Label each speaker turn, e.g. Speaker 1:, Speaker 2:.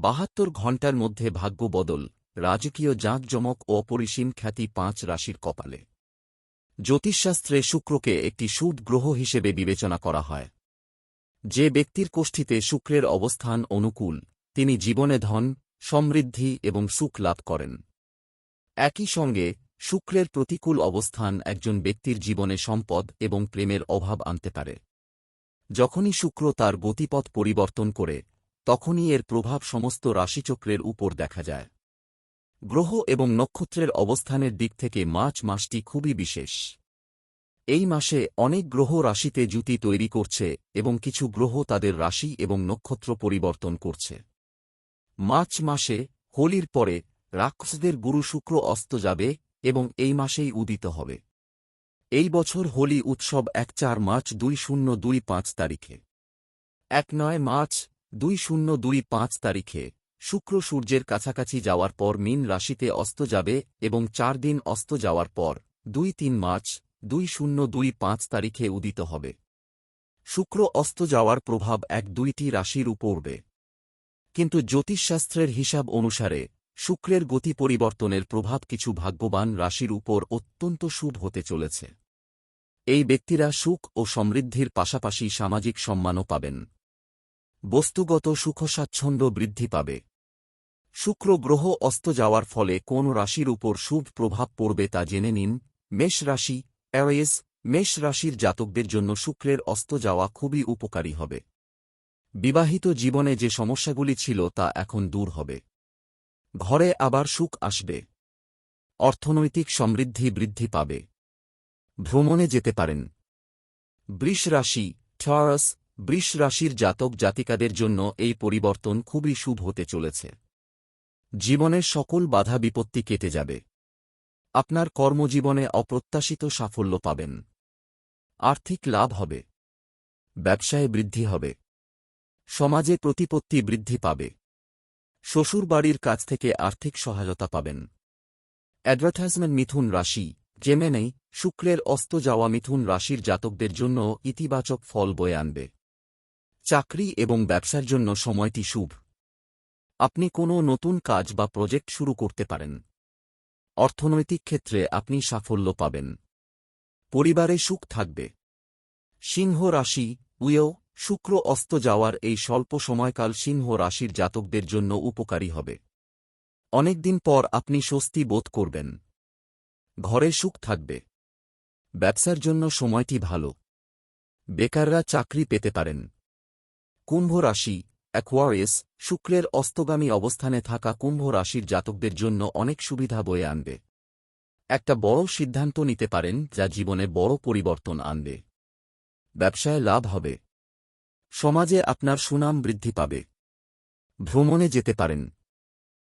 Speaker 1: বাহাত্তর ঘণ্টার মধ্যে ভাগ্য বদল, রাজকীয় জাঁকজমক ও অপরিসীম খ্যাতি পাঁচ রাশির কপালে। জ্যোতিষশাস্ত্রে শুক্রকে একটি শুভ গ্রহ হিসেবে বিবেচনা করা হয়। যে ব্যক্তির কোষ্ঠীতে শুক্রের অবস্থান অনুকূল, তিনি জীবনে ধন, সমৃদ্ধি এবং সুখ লাভ করেন। একই সঙ্গে, শুক্রের প্রতিকূল অবস্থান একজন ব্যক্তির জীবনে সম্পদ এবং প্রেমের অভাব আনতে পারে। যখনই শুক্র তার গতিপথ পরিবর্তন করে তখনই এর প্রভাব সমস্ত রাশিচক্রের উপর দেখা যায়। গ্রহ এবং নক্ষত্রের অবস্থানের দিক থেকে মার্চ মাসটি খুবই বিশেষ। এই মাসে অনেক গ্রহ রাশিতে জুতি তৈরি করছে এবং কিছু গ্রহ তাদের রাশি এবং নক্ষত্র পরিবর্তন করছে। মার্চ মাসে হোলির পরে রাক্ষসদের গুরু শুক্র অস্ত যাবে এবং এই মাসেই উদিত হবে। এই বছর হোলি উৎসব এক চার মার্চ দুই শূন্য দুই পাঁচ তারিখে। এক নয় মার্চ দুই শূন্য দুই পাঁচ তারিখে শুক্র সূর্যের কাছাকাছি যাওয়ার পর মিন রাশিতে অস্ত যাবে এবং চার দিন অস্ত যাওয়ার পর দুই তিন মার্চ দুই শূন্য দুই পাঁচ তারিখে উদিত হবে। শুক্র অস্ত যাওয়ার প্রভাব এক দুইটি রাশির উপরবে কিন্তু জ্যোতিষশাস্ত্রের হিসাব অনুসারে শুক্রের গতি পরিবর্তনের প্রভাব কিছু ভাগ্যবান রাশির উপর অত্যন্ত শুভ হতে চলেছে। এই ব্যক্তিরা সুখ ও সমৃদ্ধির পাশাপাশি সামাজিক সম্মানও পাবেন। বস্তুগত সুখস্বাচ্ছন্দ্য বৃদ্ধি পাবে। শুক্র গ্রহ অস্ত যাওয়ার ফলে কোন রাশির উপর শুভ প্রভাব পড়বে তা জেনে নিন। মেষ রাশি অ্যাওয়েস মেষ রাশির জাতকদের জন্য শুক্রের অস্ত যাওয়া খুবই উপকারী হবে। বিবাহিত জীবনে যে সমস্যাগুলি ছিল তা এখন দূর হবে। ঘরে আবার সুখ আসবে। অর্থনৈতিক সমৃদ্ধি বৃদ্ধি পাবে। ভ্রমণে যেতে পারেন। বৃষ রাশি ঠারাস বৃষ রাশির জাতক জাতিকাদের জন্য এই পরিবর্তন খুবই শুভ হতে চলেছে। জীবনের সকল বাধা বিপত্তি কেটে যাবে। আপনার কর্মজীবনে অপ্রত্যাশিত সাফল্য পাবেন। আর্থিক লাভ হবে। ব্যবসায় বৃদ্ধি হবে। সমাজে প্রতিপত্তি বৃদ্ধি পাবে। শ্বশুরবাড়ির কাছ থেকে আর্থিক সহায়তা পাবেন। অ্যাডভার্টাইজমেন্ট মিথুন রাশি জেমেনেই শুক্রের অস্ত যাওয়া মিথুন রাশির জাতকদের জন্য ইতিবাচক ফল বয়ে আনবে। চাকরি এবং ব্যবসার জন্য সময়টি শুভ। আপনি কোনো নতুন কাজ বা প্রজেক্ট শুরু করতে পারেন। অর্থনৈতিক ক্ষেত্রে আপনি সাফল্য পাবেন। পরিবারে সুখ থাকবে। সিংহ রাশি উয়েও শুক্র অস্ত যাওয়ার এই স্বল্প সময়কাল সিংহ রাশির জাতকদের জন্য উপকারী হবে। অনেকদিন পর আপনি স্বস্তি বোধ করবেন। ঘরে সুখ থাকবে। ব্যবসার জন্য সময়টি ভালো। বেকাররা চাকরি পেতে পারেন। কুম্ভ রাশি অ্যাকোয়ারিয়াস শুক্রের অস্তগামী অবস্থানে থাকা কুম্ভ রাশির জাতকদের জন্য অনেক সুবিধা বয়ে আনবে। একটা বড় সিদ্ধান্ত নিতে পারেন যা জীবনে বড় পরিবর্তন আনবে। ব্যবসায় লাভ হবে। সমাজে আপনার সুনাম বৃদ্ধি পাবে। ভ্রমণে যেতে পারেন।